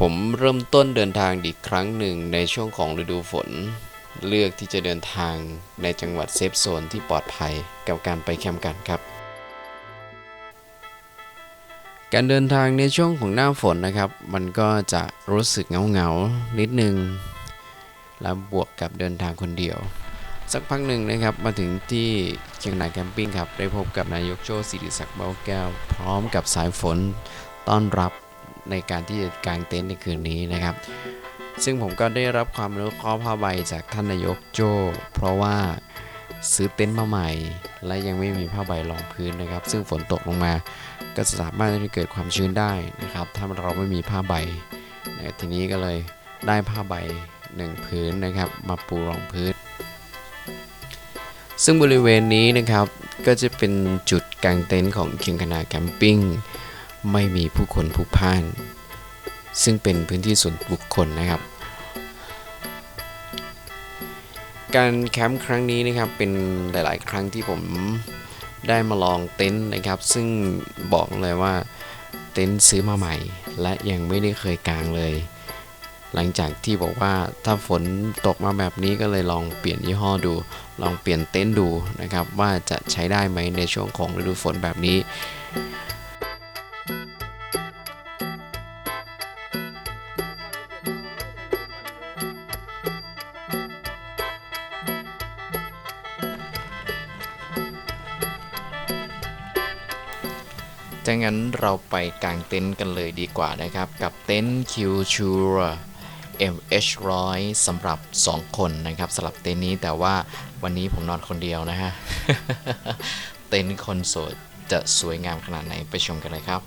ผมเริ่มต้นเดินทางอีกครั้งหนึ่งในช่วงของฤดูฝน เลือกที่จะเดินทางในจังหวัดเซฟโซนที่ปลอดภัยกับการไปแคมป์กันครับ การเดินทางในช่วงของหน้าฝนนะครับ มันก็จะรู้สึกเหงาๆนิดนึง แล้วบวกกับเดินทางคนเดียว สักพักหนึ่งนะครับมาถึงที่เชียงรายแคมปิ้งครับ ได้พบกับนายกโจ้สิริศักดิ์เบาแก้ว พร้อมกับสายฝนต้อนรับในการที่จะกางเต็นท์ในคืนนี้นะครับ ซึ่งผมก็ได้รับความรู้ข้อผ้าใบจากท่านนายกโจ เพราะว่าซื้อเต็นท์มาใหม่ และยังไม่มีผ้าใบรองพื้นนะครับ ซึ่งฝนตกลงมา ก็สามารถที่เกิดความชื้นได้นะครับ ถ้าเราไม่มีผ้าใบนะทีนี้ก็เลยได้ผ้าใบหนึ่งพื้นนะครับ มาปูรองพื้น ซึ่งบริเวณนี้นะครับก็จะเป็นจุดกางเต็นท์ของเคียงคณาแคมปิ้งไม่มีผู้คนพลุกพล่าน ซึ่งเป็นพื้นที่ส่วนบุคคลนะครับ การแคมป์ครั้งนี้นะครับเป็นหลาย ๆ ครั้งที่ผมได้มาลองเต็นท์นะครับ ซึ่งบอกเลยว่าเต็นท์ซื้อมาใหม่ และยังไม่ได้เคยกางเลย หลังจากที่บอกว่าถ้าฝนตกมาแบบนี้ก็เลยลองเปลี่ยนยี่ห้อดู ลองเปลี่ยนเต็นท์ดูนะครับ ว่าจะใช้ได้ไหมในช่วงของฤดูฝนแบบนี้ถ้างั้นเราไปกางเต็นท์กันเลยดีกว่านะครับ กับเต็นท์ Q c h u r MH100 สำหรับ 2 คนนะครับสำหรับเต็นท์นี้แต่ว่าวันนี้ผมนอนคนเดียวนะฮะ เต็นท์คนโสดจะสวยงามขนาดไหนไปชมกันเลยครับ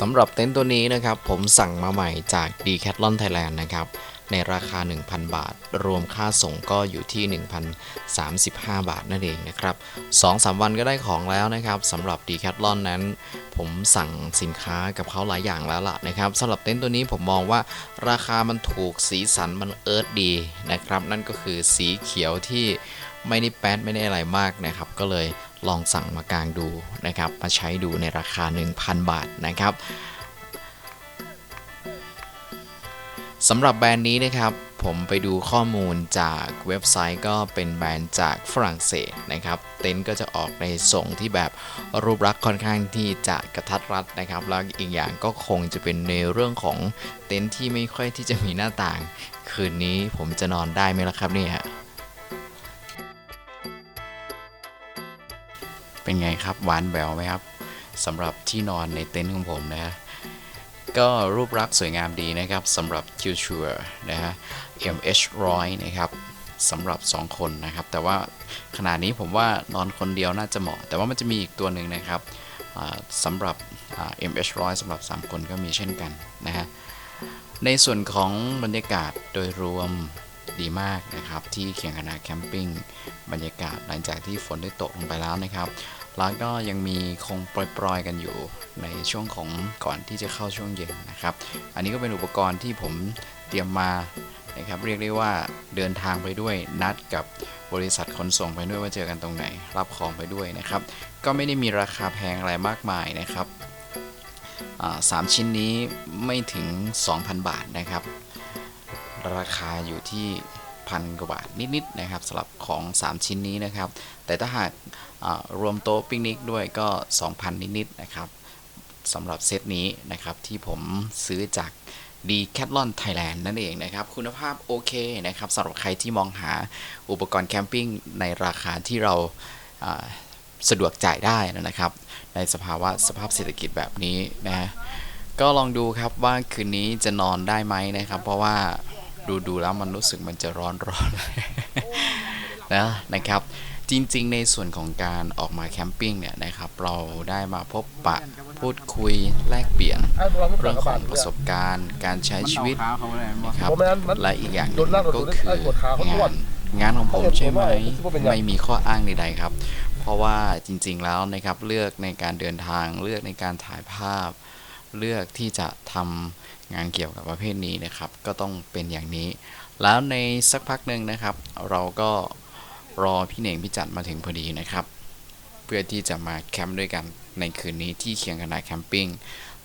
สำหรับเต็นท์ตัวนี้นะครับ ผมสั่งมาใหม่จาก Decathlon Thailand นะครับ ในราคา 1,000 บาท รวมค่าส่งก็อยู่ที่ 1,035 บาทนั่นเองนะครับ2-3 วันก็ได้ของแล้วนะครับสำหรับ Decathlon นั้นผมสั่งสินค้ากับเขาหลายอย่างแล้วล่ะนะครับสำหรับเต็นท์ตัวนี้ผมมองว่าราคามันถูกสีสันมันเอิร์ธดีนะครับ นั่นก็คือสีเขียวที่ไม่ได้แป๊ดไม่ได้อะไรมากนะครับ ก็เลย ลองสั่งมากางดูนะครับ มาใช้ดูในราคา 1,000 บาทนะครับสำหรับแบรนด์นี้นะครับผมไปดูข้อมูลจากเว็บไซต์ก็เป็นแบรนด์จากฝรั่งเศสนะครับ เต็นท์ก็จะออกในส่งที่แบบรูปลักษณ์ค่อนข้างที่จะกระทัดรัดนะครับ แล้วอีกอย่างก็คงจะเป็นในเรื่องของเต็นท์ที่ไม่ค่อยที่จะมีหน้าต่าง คืนนี้ผมจะนอนได้ไหมล่ะครับเนี่ย เป็นไงครับหวานแหววไหมครับสำหรับที่นอนในเต็นท์ของผมนะฮะก็รูปลักษณ์สวยงามดีนะครับสำหรับ q t u r e นะฮะ MH100 นะครับสำหรับ 2 คนนะครับ แต่ว่าขนาดนี้ผมว่านอนคนเดียวน่าจะเหมาะ แต่ว่ามันจะมีอีกตัวหนึ่งนะครับสำหรับอ่า MH100 สำหรับ 3 คนก็มีเช่นกันนะฮะในส่วนของบรรยากาศโดยรวมดีมากนะครับ ที่เขียงคณะแคมปิ้งบรรยากาศหลังจากที่ฝนได้ตกลงไปแล้วนะครับ แล้วก็ยังมีคงปล่อยๆกันอยู่ในช่วงของก่อนที่จะเข้าช่วงเย็นนะครับ อันนี้ก็เป็นอุปกรณ์ที่ผมเตรียมมานะครับเรียกได้ว่าเดินทางไปด้วยนัดกับบริษัทขนส่งไปด้วยว่าเจอกันตรงไหน รับของไปด้วยนะครับ ก็ไม่ได้มีราคาแพงอะไรมากมายนะครับสามชิ้นนี้ไม่ถึง 2,000 บาทนะครับ ราคาอยู่ที่พันกว่าบาทนิดๆนะครับสำหรับของ 3 ชิ้นนี้นะครับ แต่ถ้าหาก รวมโต๊ะปิกนิกด้วยก็ 2,000 นิดๆนะครับสำหรับเซตนี้นะครับที่ผมซื้อจาก d c a t h l o n Thailand นั่นเองนะครับ คุณภาพโอเคนะครับสำหรับใครที่มองหาอุปกรณ์แคมปิ้งในราคาที่เราาสะดวกจ่ายได้นะครับ ในสภาวะสภาพเศรษฐกิจแบบนี้นะก็ลองดูครับว่าคืนนี้จะนอนได้ไหมนะครับ เพราะว่าดูดูๆแล้วมันรู้สึกมันจะร้อนร้อนนะนะครับ จริงๆ ในส่วนของการออกมาแคมปิ้งเนี่ยนะครับ เราได้มาพบปะพูดคุยแลกเปลี่ยนเรื่องของประสบการณ์ การใช้ชีวิตนะครับและอีกอย่างก็คืองานงานของผมใช่ไหมไม่มีข้ออ้างใดๆครับ เพราะว่าจริงๆแล้วนะครับเลือกในการเดินทางเลือกในการถ่ายภาพ เลือกที่จะทำงานเกี่ยวกับประเภทนี้นะครับ ก็ต้องเป็นอย่างนี้ แล้วในสักพักหนึ่งนะครับ เราก็ รอพี่เน่งพี่จัดมาถึงพอดีนะครับ เพื่อที่จะมาแคมป์ด้วยกันในคืนนี้ที่เคียงกันนาแคมปิ้ง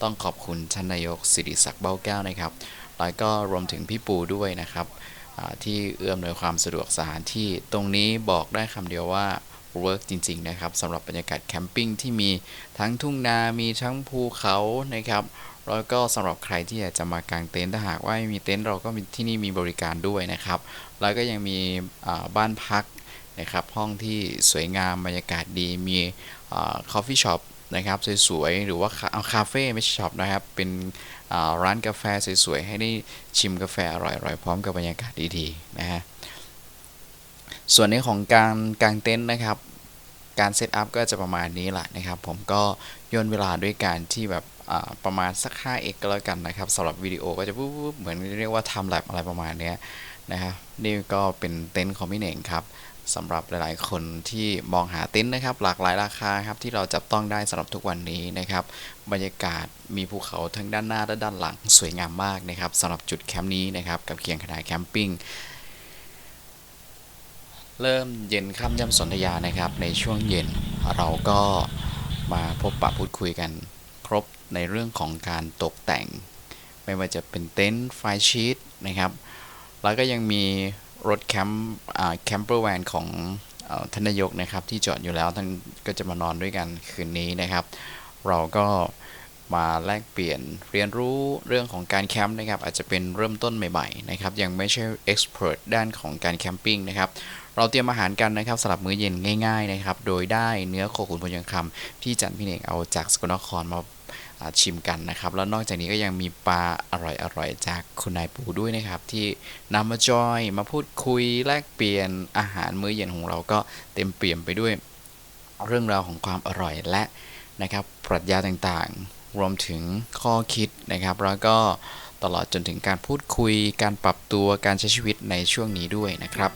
ต้องขอบคุณท่านนายกสิริศักดิ์เบ้าแก้วนะครับ แล้วก็รวมถึงพี่ปูด้วยนะครับที่เอื้อมหน่วยความสะดวกสถานที่ตรงนี้บอกได้คำเดียวว่าเวิร์กจริง ๆ นะครับสำหรับบรรยากาศแคมปิ้งที่มีทั้งทุ่งนา มีทั้งภูเขานะครับ แล้วก็สำหรับใครที่อยากจะมากางเต็นท์ถ้าหากว่าไม่มีเต็นท์เราก็มีที่นี่มีบริการด้วยนะครับ แล้วก็ยังมีบ้านพัก นะครับ ห้องที่สวยงามบรรยากาศดีมีคอฟฟี่ช็อปนะครับสวยๆหรือว่าคาเอาคาเฟ่ไม่ใช่ช็อปนะครับ เป็นร้านกาแฟสวยๆให้ได้ชิมกาแฟอร่อยๆพร้อมกับบรรยากาศดีๆนะฮะส่วนในของการกางเต็นท์นะครับ การเซตอัพก็จะประมาณนี้แหละนะครับ ผมก็ย่นเวลาด้วยการที่แบบประมาณสัก5เอกก็แล้วกันนะครับสำหรับวิดีโอก็จะปุ๊บๆเหมือนเรียกว่าทำแลบอะไรประมาณเนี้ยนะฮะนี่ก็เป็นเต็นท์ของพี่เน่งครับ สำหรับหลาย ๆ คนที่มองหาเต็นท์นะครับ หลากหลายราคาครับที่เราจับต้องได้สำหรับทุกวันนี้นะครับ บรรยากาศมีภูเขาทั้งด้านหน้าและด้านหลังสวยงามมากนะครับสำหรับจุดแคมป์นี้นะครับกับเคียงขนายแคมปิ้งเริ่มเย็นค่ำย่ำสนธยานะครับ ในช่วงเย็นเราก็มาพบปะพูดคุยกันครบในเรื่องของการตกแต่ง ไม่ว่าจะเป็นเต็นท์ไฟชีตนะครับ แล้วก็ยังมี รถแคมป์แคมเปอร์แวนของอท่านนายกนะครับที่จอดอยู่แล้วท่านก็จะมานอนด้วยกันคืนนี้นะครับ เราก็มาแลกเปลี่ยนเรียนรู้เรื่องของการแคมป์นะครับอาจจะเป็นเริ่มต้นใหม่ๆนะครับยังไม่ใช่เอ็กซ์เพรสด้านของการแคมปิ้งนะครับ เราเตรียมอาหารกันนะครับสำหรับมื้อเย็นง่ายๆนะครับ โดยได้เนื้อโคขุนพลยังคำที่จันพี่เนกเอาจากสกลนครมาอ่าชิมกันนะครับ แล้วนอกจากนี้ก็ยังมีปลาอร่อยๆ จากคุณนายปูด้วยนะครับ ที่นำมาจอยมาพูดคุยแลกเปลี่ยนอาหารมื้อเย็นของเราก็เต็มเปี่ยมไปด้วยเรื่องราวของความอร่อยและนะครับปรัชญาต่างๆ รวมถึงข้อคิดนะครับ แล้วก็ตลอดจนถึงการพูดคุย การปรับตัวการใช้ชีวิตในช่วงนี้ด้วยนะครับ